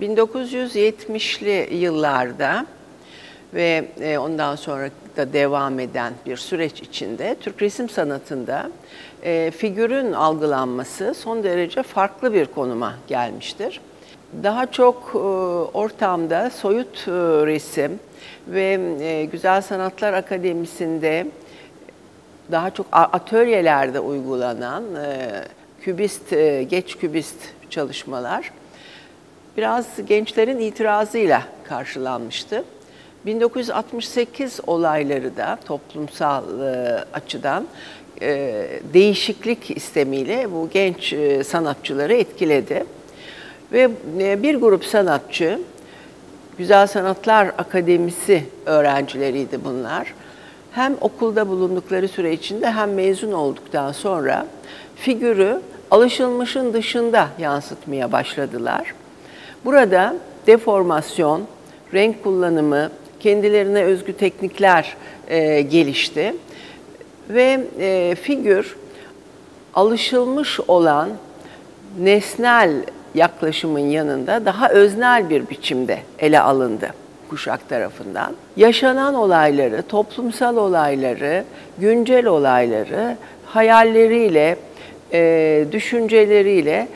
1970'li yıllarda ve e, ondan sonra da devam eden bir süreç içinde Türk resim sanatında e, figürün algılanması son derece farklı bir konuma gelmiştir. Daha çok e, ortamda soyut resim ve Güzel Sanatlar Akademisi'nde daha çok atölyelerde uygulanan kübist, geç kübist çalışmalar biraz gençlerin itirazıyla karşılanmıştı. 1968 olayları da toplumsal e, açıdan e, değişiklik istemiyle bu genç e, sanatçıları etkiledi. Ve bir grup sanatçı, Güzel Sanatlar Akademisi öğrencileriydi bunlar. Hem okulda bulundukları süre içinde hem mezun olduktan sonra figürü alışılmışın dışında yansıtmaya başladılar. Burada deformasyon, renk kullanımı, kendilerine özgü teknikler e, gelişti. Ve e, figür alışılmış olan nesnel yaklaşımın yanında daha öznel bir biçimde ele alındı kuşak tarafından. Yaşanan olayları, toplumsal olayları, güncel olayları hayalleriyle, e, düşünceleriyle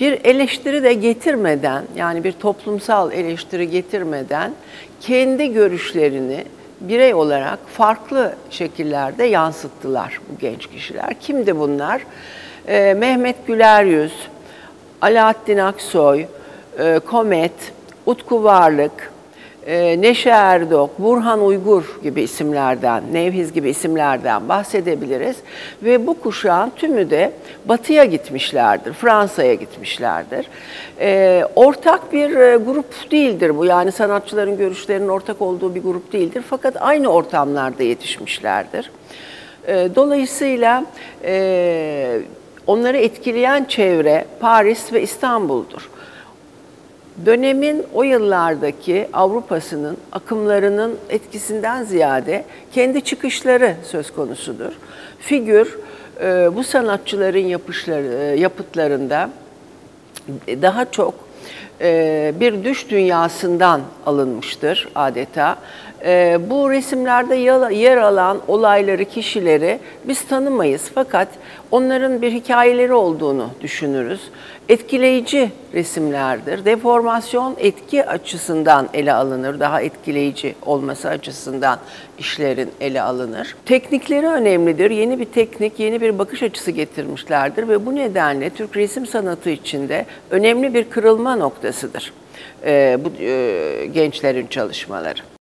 bir eleştiri de getirmeden yani bir toplumsal eleştiri getirmeden kendi görüşlerini birey olarak farklı şekillerde yansıttılar bu genç kişiler. Kimdi bunlar? Ee, Mehmet Güleryüz, Alaaddin Aksoy, e, Komet, Utku Varlık, Neşe Erdok, Burhan Uygur gibi isimlerden, Nevhiz gibi isimlerden bahsedebiliriz. Ve bu kuşağın tümü de batıya gitmişlerdir, Fransa'ya gitmişlerdir. E, ortak bir e, grup değildir bu. Yani sanatçıların görüşlerinin ortak olduğu bir grup değildir. Fakat aynı ortamlarda yetişmişlerdir. E, dolayısıyla e, onları etkileyen çevre Paris ve İstanbul'dur dönemin o yıllardaki Avrupa'sının akımlarının etkisinden ziyade kendi çıkışları söz konusudur. Figür e, bu sanatçıların yapışları, e, yapıtlarında daha çok e, bir düş dünyasından alınmıştır adeta. Bu resimlerde yer alan olayları, kişileri biz tanımayız fakat onların bir hikayeleri olduğunu düşünürüz etkileyici resimlerdir. Deformasyon etki açısından ele alınır, daha etkileyici olması açısından işlerin ele alınır. Teknikleri önemlidir. Yeni bir teknik, yeni bir bakış açısı getirmişlerdir ve bu nedenle Türk resim sanatı içinde önemli bir kırılma noktasıdır e, bu e, gençlerin çalışmaları.